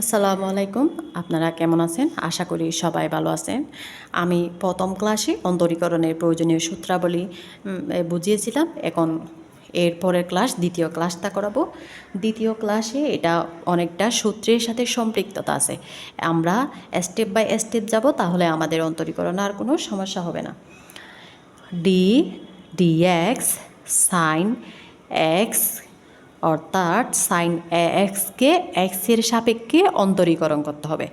আসসালামু আলাইকুম। আপনারা কেমন আছেন? আশা করি সবাই ভালো আছেন। আমি প্রথম ক্লাসে অন্তরীকরণের প্রয়োজনীয় সূত্রাবলী বুঝিয়েছিলাম। এখন এর পরের ক্লাস, দ্বিতীয় ক্লাসটা করাবো। দ্বিতীয় ক্লাসে এটা অনেকটা সূত্রের সাথে সম্পৃক্ততা আছে। আমরা স্টেপ বাই স্টেপ যাব, তাহলে আমাদের অন্তরীকরণ আর কোনো সমস্যা হবে না। ডি ডিএক্স সাইন এক্স অর্থাৎ সাইন এ এক্সকে এক্সের সাপেক্ষে অন্তরীকরণ করতে হবে।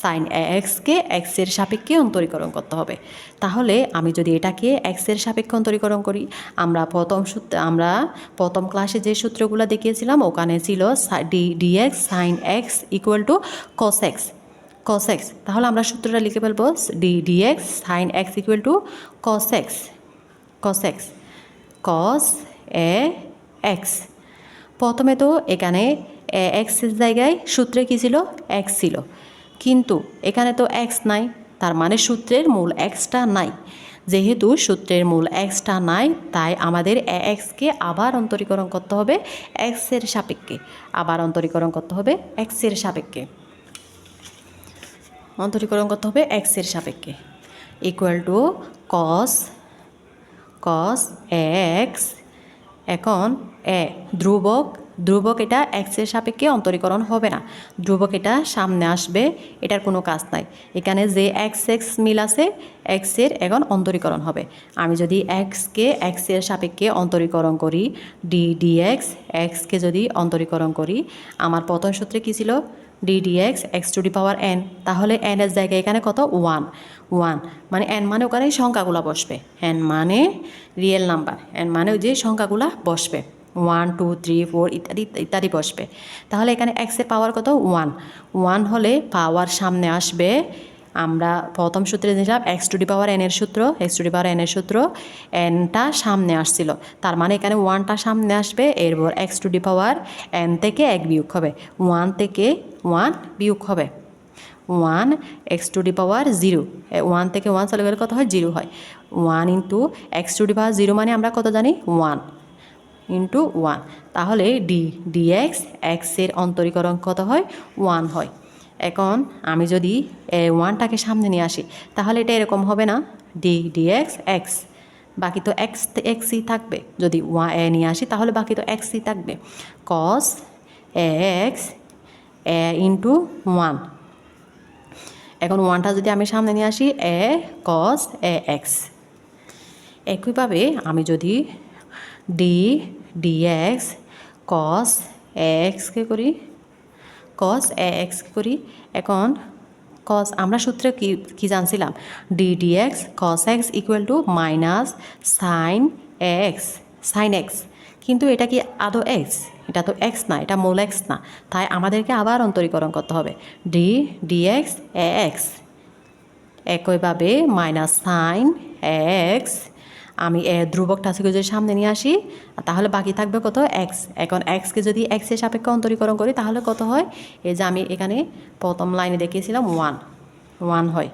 সাইন এ এক্সকে এক্সের সাপেক্ষে অন্তরীকরণ করতে হবে। তাহলে আমি যদি এটাকে এক্সের সাপেক্ষে অন্তরীকরণ করি, আমরা প্রথম সূত্র, আমরা প্রথম ক্লাসে যে সূত্রগুলো দেখিয়েছিলাম, ওখানে ছিল d dx sine x equal to cos x cos x তাহলে আমরা সূত্রটা লিখে ফেলব d dx sine x equal to cos x cos x cos a x প্রথমে তো এখানে এক্সের জায়গায় সূত্রে কী ছিল? এক্স ছিল। কিন্তু এখানে তো এক্স নাই, তার মানে সূত্রের মূল এক্সটা নাই। যেহেতু সূত্রের মূল এক্সটা নাই, তাই আমাদের এক্সকে আবার অন্তরীকরণ করতে হবে এক্সের সাপেক্ষে। আবার অন্তরীকরণ করতে হবে এক্সের সাপেক্ষে। অন্তরীকরণ করতে হবে এক্সের সাপেক্ষে। Equal to cos cos x এখন এ, ধ্রুবক ধ্রুবক এটা এক্সের সাপেক্ষে অন্তরীকরণ হবে না। ধ্রুবক এটা সামনে আসবে, এটার কোনো কাজ নাই। এখানে যে এক্স এক্স মিল আছে এক্সের এখন অন্তরীকরণ হবে। আমি যদি এক্সকে এক্সের সাপেক্ষে অন্তরীকরণ করি ডি ডি এক্স এক্সকে যদি অন্তরীকরণ করি, আমার প্রথম সূত্রে কী ছিল? D d x x to d power n তাহলে এন এর জায়গায় এখানে কত? ওয়ান ওয়ান মানে এন মানে ওখানে সংখ্যাগুলো বসবে। এন মানে রিয়েল নাম্বার এন মানে যে সংখ্যাগুলো বসবে। ওয়ান টু থ্রি ফোর ইত্যাদি ইত্যাদি বসবে। তাহলে এখানে এক্সের পাওয়ার কত? ওয়ান ওয়ান হলে পাওয়ার সামনে আসবে আমরা প্রথম সূত্রে দিলাম এক্স টু ডি পাওয়ার এনের সূত্র এক্স টু ডি পাওয়ার এনের সূত্র এনটা সামনে আসছিল। তার মানে এখানে ওয়ানটা সামনে আসবে, এরপর x to d power n থেকে এক বিয়োগ হবে। ওয়ান থেকে ওয়ান বিয়োগ হবে। One x to d power zero one থেকে ওয়ান চলে গেলে কত হয়? জিরো হয়। One into x to d power zero মানে আমরা কত জানি? ওয়ান ইন্টু ওয়ান তাহলে ডি ডিএক্স এক্সের অন্তরীকরণ কত হয়? ওয়ান হয়। এখন আমি যদি এ ওয়ানটাকে সামনে নিয়ে আসি, তাহলে এটা এরকম হবে না? ডি ডিএক্স এক্স এক্স বাকি তো এক্স এক্সই থাকবে। যদি ওয়া এ নিয়ে আসি, তাহলে বাকি তো এক্সই থাকবে। Cos x a into one এখন ওয়ানটা যদি আমি সামনে নিয়ে আসি, এ কস এ এক্স একইভাবে আমি যদি ডি ডিএক্স কস এক্সকে করি কস এ এক্সকে করি, এখন কস আমরা সূত্রে কি কি জানছিলাম? D dx cos x equal to minus sine x sine x কিন্তু এটা কি আদৌ এক্স এটা তো এক্স না, এটা মূল এক্স না। তাই আমাদেরকে আবার অন্তরীকরণ করতে হবে। ডি ডিএক্স এ এক্স একইভাবে মাইনাস সাইন এক্স আমি ধ্রুবকটা থেকে যদি সামনে নিয়ে আসি তাহলে বাকি থাকবে কত? এক্স এখন এক্সকে যদি এক্সের সাপেক্ষে অন্তরীকরণ করি, তাহলে কত হয়? এই যে আমি এখানে প্রথম লাইনে দেখিয়েছিলাম ওয়ান ওয়ান হয়।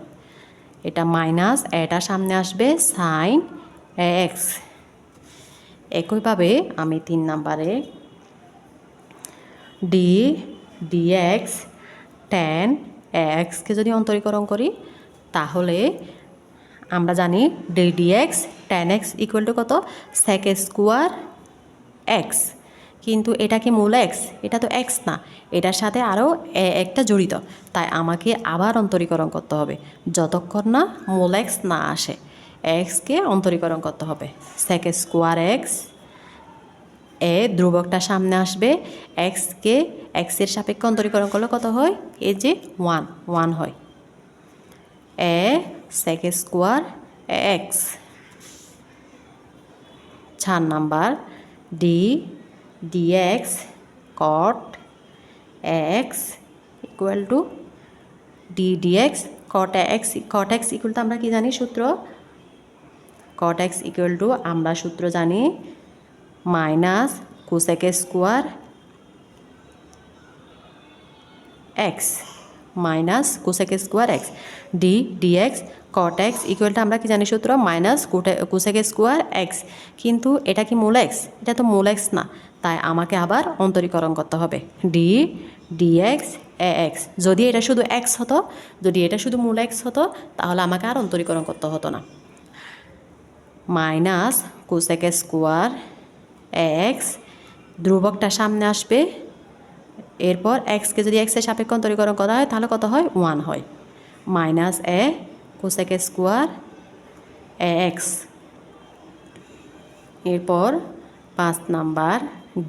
এটা মাইনাস এটা সামনে আসবে সাইন এক্স একইভাবে আমি তিন নাম্বারে ডি ডিএক্স টেন এক্সকে যদি অন্তরীকরণ করি, তাহলে আমরা জানি d dx tan x equal to কত? সেক স্কোয়ার এক্স কিন্তু এটা কি মূল এক্স এটা তো এক্স না। এটার সাথে আরও একটা জড়িত। তাই আমাকে আবার অন্তরীকরণ করতে হবে। যতক্ষণ না মূল এক্স না আসে এক্সকে অন্তরীকরণ করতে হবে। সেক স্কোয়ার এক্স এ ধ্রুবকটা সামনে আসবে। এক্সকে এক্সের সাপেক্ষে অন্তরীকরণ করলে কত হয়? এ যে ওয়ান ওয়ান হয়। এ সেক স্কোয়ার এক্স চার number d dx cot x equal to d dx cot x cot x equal to আমরা কি জানি সূত্র? কট এক্স ইকুয়াল টু আমরা সূত্র জানি minus cosec square x minus cosec square x d dx cot x equal to আমরা কি জানি সূত্র? মাইনাস কোসেক স্কোয়ার এক্স কিন্তু এটা কি মূল এক্স এটা তো মূল এক্স না। তাই আমাকে আবার অন্তরীকরণ করতে হবে। ডি ডিএক্স এ এক্স যদি এটা শুধু এক্স হতো, যদি এটা শুধু মূল এক্স হতো, তাহলে আমাকে আর অন্তরীকরণ করতে হতো না। মাইনাস কোসেক স্কোয়ার এক্স ধ্রুবকটা সামনে আসবে। এরপর এক্সকে যদি এক্সের সাপেক্ষে অন্তরীকরণ করা হয়, তাহলে কত হয়? ওয়ান হয়। Minus a cosec square a x এরপর পাঁচ number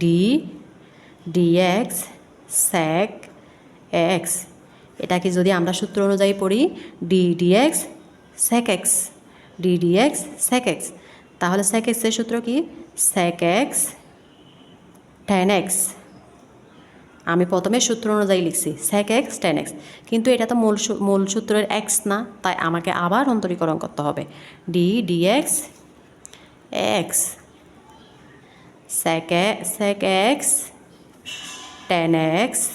d dx sec x এটাকে যদি আমরা সূত্র অনুযায়ী পড়ি d dx sec x d dx sec x তাহলে স্যাক এক্সের সূত্র কি? স্যাক এক্স টেন এক্স আমি প্রথমে সূত্র অনুযায়ী লিখছি স্যাক এক্স টেন এক্স কিন্তু এটা তো মূল মূল সূত্রের এক্স না, তাই আমাকে আবার অন্তরীকরণ করতে হবে। D dx x sec sec x tan x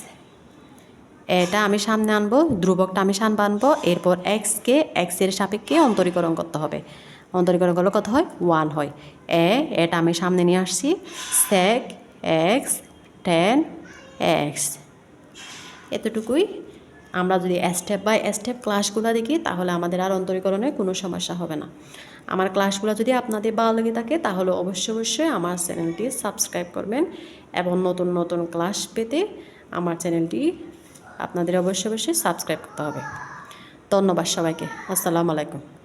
এটা আমি সামনে আনব, ধ্রুবকটা আমি সামনে আনব, এরপর এক্সকে এক্সের সাপেক্ষে অন্তরীকরণ করতে হবে। অন্তরীকরণ করলে কত হয়? ওয়ান হয়। এ, এটা আমি সামনে নিয়ে আসছি। স্যাক এক্স টেন এক্স এতটুকুই। আমরা যদি স্টেপ বাই স্টেপ ক্লাসগুলো দেখি, তাহলে আমাদের আর অন্তরীকরণে কোনো সমস্যা হবে না। আমার ক্লাসগুলো যদি আপনাদের ভালো লেগে থাকে, তাহলে অবশ্যই অবশ্যই আমার চ্যানেলটি সাবস্ক্রাইব করবেন এবং নতুন নতুন ক্লাস পেতে আমার চ্যানেলটি আপনাদের অবশ্যই অবশ্যই সাবস্ক্রাইব করতে হবে। ধন্যবাদ সবাইকে। আসসালামু আলাইকুম।